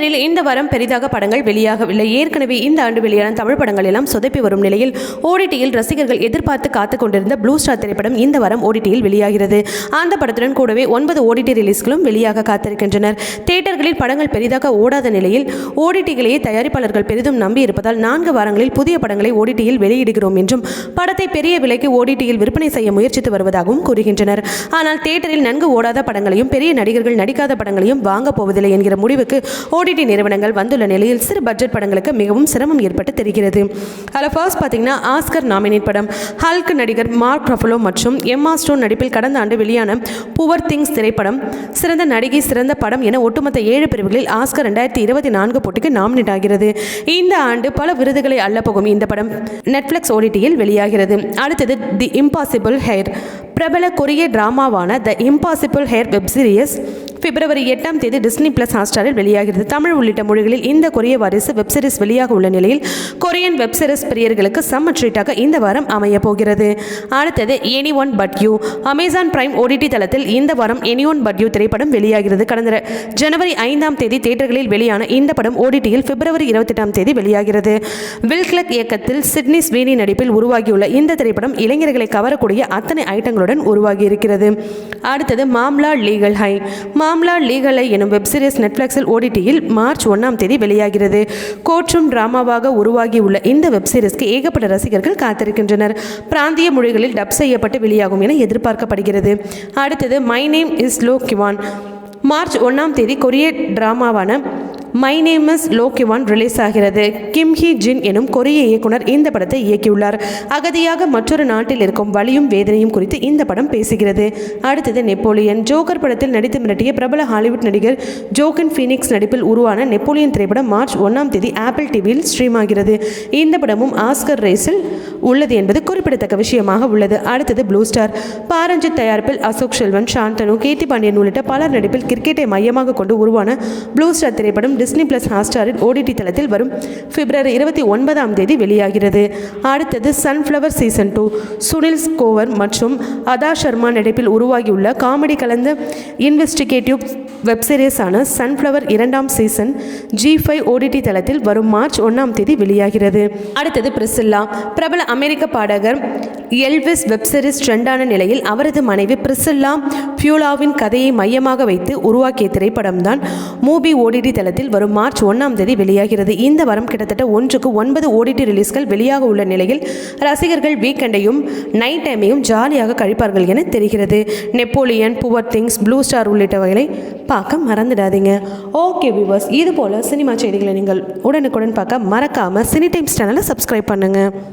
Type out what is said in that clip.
ஏனெனில் இந்த வாரம் பெரிதாக படங்கள் வெளியாகவில்லை. ஏற்கனவே இந்த ஆண்டு வெளியான தமிழ் படங்கள் எல்லாம் சொதப்பி வரும் நிலையில் ஓடிடியில் ரசிகர்கள் எதிர்பார்த்து காத்துக் கொண்டிருந்த ப்ளூ ஸ்டார் திரைப்படம் இந்த வாரம் ஓடிடியில் வெளியாகிறது. அந்த படத்துடன் கூடவே ஒன்பது ஓடிடி ரிலீஸ்களும் வெளியாக காத்திருக்கின்றனர். தியேட்டர்களில் படங்கள் பெரிதாக ஓடாத நிலையில் ஓடிடிகளையே தயாரிப்பாளர்கள் பெரிதும் நம்பி இருப்பதால் நான்கு வாரங்களில் புதிய படங்களை ஓடிடியில் வெளியிடுகிறோம் என்றும் படத்தை பெரிய விலைக்கு ஓடிடியில் விற்பனை செய்ய முயற்சித்து வருவதாகவும் கூறுகின்றனர். ஆனால் தியேட்டரில் நன்கு ஓடாத படங்களையும் பெரிய நடிகர்கள் நடிக்காத படங்களையும் வாங்கப் போவதில்லை என்கிற முடிவுக்கு ஓடிடி நிறுவனங்கள் வந்துள்ள நிலையில் சிறு பட்ஜெட் படங்களுக்கு மிகவும் சிரமம் ஏற்பட்டு தெரிகிறது. அதில் ஃபர்ஸ்ட் பார்த்தீங்கன்னா ஆஸ்கர் நாமினேட் படம். ஹல்க் நடிகர் மார்க் ரஃபலோ மற்றும் எம்மா ஸ்டோன் நடிப்பில் கடந்த ஆண்டு வெளியான புவர் திங்ஸ் திரைப்படம் சிறந்த நடிகை சிறந்த படம் என ஒட்டுமொத்த ஏழு பிரிவுகளில் ஆஸ்கர் ரெண்டாயிரத்தி இருபத்தி நான்கு போட்டிக்கு நாமினேட் ஆகிறது. இந்த ஆண்டு பல விருதுகளை அள்ளப்போகும் இந்த படம் நெட்ஃப்ளிக்ஸ் ஓடிடியில் வெளியாகிறது. அடுத்தது தி இம்பாசிபிள் ஹேர் பிரபல கொரிய டிராமாவான The Impossible Heir web series February எட்டாம் தேதி டிஸ்னி பிளஸ் ஹாட்ஸ்டாரில் வெளியாகிறது. தமிழ் உள்ளிட்ட மொழிகளில் இந்த கொரிய வாரிசு வெப்சீரிஸ் வெளியாக உள்ள நிலையில் கொரியன் வெப்சீரிஸ் பிரியர்களுக்கு செம்ம ட்ரீட்டாக இந்த வாரம் அமைய போகிறது. அடுத்தது anyone but you Amazon Prime OTT தளத்தில் இந்த வாரம் எனி ஒன் பட் யூ திரைப்படம் வெளியாகிறது. கடந்த ஜனவரி ஐந்தாம் தேதி தேட்டர்களில் வெளியான இந்த படம் ஓடிடியில் பிப்ரவரி இருபத்தெட்டாம் தேதி வெளியாகிறது. வில்க்லக் இயக்கத்தில் சிட்னி ஸ்வீனி நடிப்பில் உருவாகியுள்ள இந்த திரைப்படம் இளைஞர்களை கவரக்கூடிய அத்தனை ஐட்டங்களுடன் உருவாகி இருக்கிறது அடுத்தது மாம்லா லீகல் ஹை மா மாம்லா லீகலை எனும் எனும் வெப்சீரிஸ் நெட்ஃப்ளிக்ஸில் ஓடிடியில் மார்ச் ஒன்றாம் தேதி வெளியாகிறது. கோற்றும் டிராமாவாக உருவாகியுள்ள இந்த வெப்சீரிஸ்க்கு ஏகப்பட்ட ரசிகர்கள் காத்திருக்கின்றனர். பிராந்திய மொழிகளில் டப் செய்யப்பட்டு வெளியாகும் என எதிர்பார்க்கப்படுகிறது. அடுத்தது My Name Is Lo Kiwan March ஒன்றாம் தேதி கொரிய டிராமாவான My Name Is Lo Kiwan release ஆகிறது. கிம் ஹி ஜின் எனும் கொரிய இயக்குனர் இந்த படத்தை இயக்கியுள்ளார். அகதியாக மற்றொரு நாட்டில் இருக்கும் வலியும் வேதனையும் குறித்து இந்த படம் பேசுகிறது. அடுத்தது நெப்போலியன். ஜோக்கர் படத்தில் நடித்து மிரட்டிய பிரபல ஹாலிவுட் நடிகர் ஜோகன் ஃபீனிக்ஸ் நடிப்பில் உருவான நெப்போலியன் திரைப்படம் மார்ச் ஒன்றாம் தேதி ஆப்பிள் டிவியில் ஸ்ட்ரீம் ஆகிறது. இந்த படமும் ஆஸ்கர் ரேஸில் உள்ளது என்பது குறிப்பிடத்தக்க விஷயமாக உள்ளது. அடுத்தது ப்ளூ ஸ்டார். பாரஞ்சித் தயாரிப்பில் அசோக் செல்வன் சாந்தனு கீர்த்தி பாண்டியன் உள்ளிட்ட பலர் நடிப்பில் கிரிக்கெட்டை மையமாக கொண்டு உருவான ப்ளூ ஸ்டார் திரைப்படம் டிஸ்னி பிளஸ் ஹாட்ஸ்டாரின் ஓடிடி தளத்தில் வரும் பிப்ரவரி இருபத்தி ஒன்பதாம் தேதி வெளியாகிறது. அடுத்தது Sunflower season two Sunil Grover மற்றும் அதா சர்மா நடிப்பில் உருவாகியுள்ள காமெடி கலந்த இன்வெஸ்டிகேட்டிவ் வெப் சீரிஸான சன்ஃப்ளவர் இரண்டாம் சீசன் ஜி ஃபைவ் ஓடிடி தளத்தில் வரும் மார்ச் ஒன்றாம் தேதி வெளியாகிறது. அடுத்தது பிரிசில்லா பிரபல அமெரிக்க பாடகர் எல்விஸ் வெப்சரிஸ் ட்ரெண்டான நிலையில் அவரது மனைவி பிரிசில்லா பியூலாவின் கதையை மையமாக வைத்து உருவாக்கிய திரைப்படம் தான் மூபி ஓடிடி தளத்தில் வரும் மார்ச் ஒன்றாம் தேதி வெளியாகிறது. இந்த வாரம் கிட்டத்தட்ட ஒன்றுக்கு ஒன்பது ஓடிடி ரிலீஸ்கள் வெளியாக உள்ள நிலையில் ரசிகர்கள் வீக்கெண்டையும் நைட் டைமையும் ஜாலியாக கழிப்பார்கள் என தெரிகிறது. Napoleon Poor Things Blue Star உள்ளிட்டவைகளை பார்க்க மறந்துடாதீங்க. ஓகே வியூவர்ஸ் இது போல் சினிமா செய்திகளை நீங்கள் உடனுக்குடன் பார்க்க மறக்காமல் சினி டைம்ஸ் சேனலை சப்ஸ்கிரைப் பண்ணுங்கள்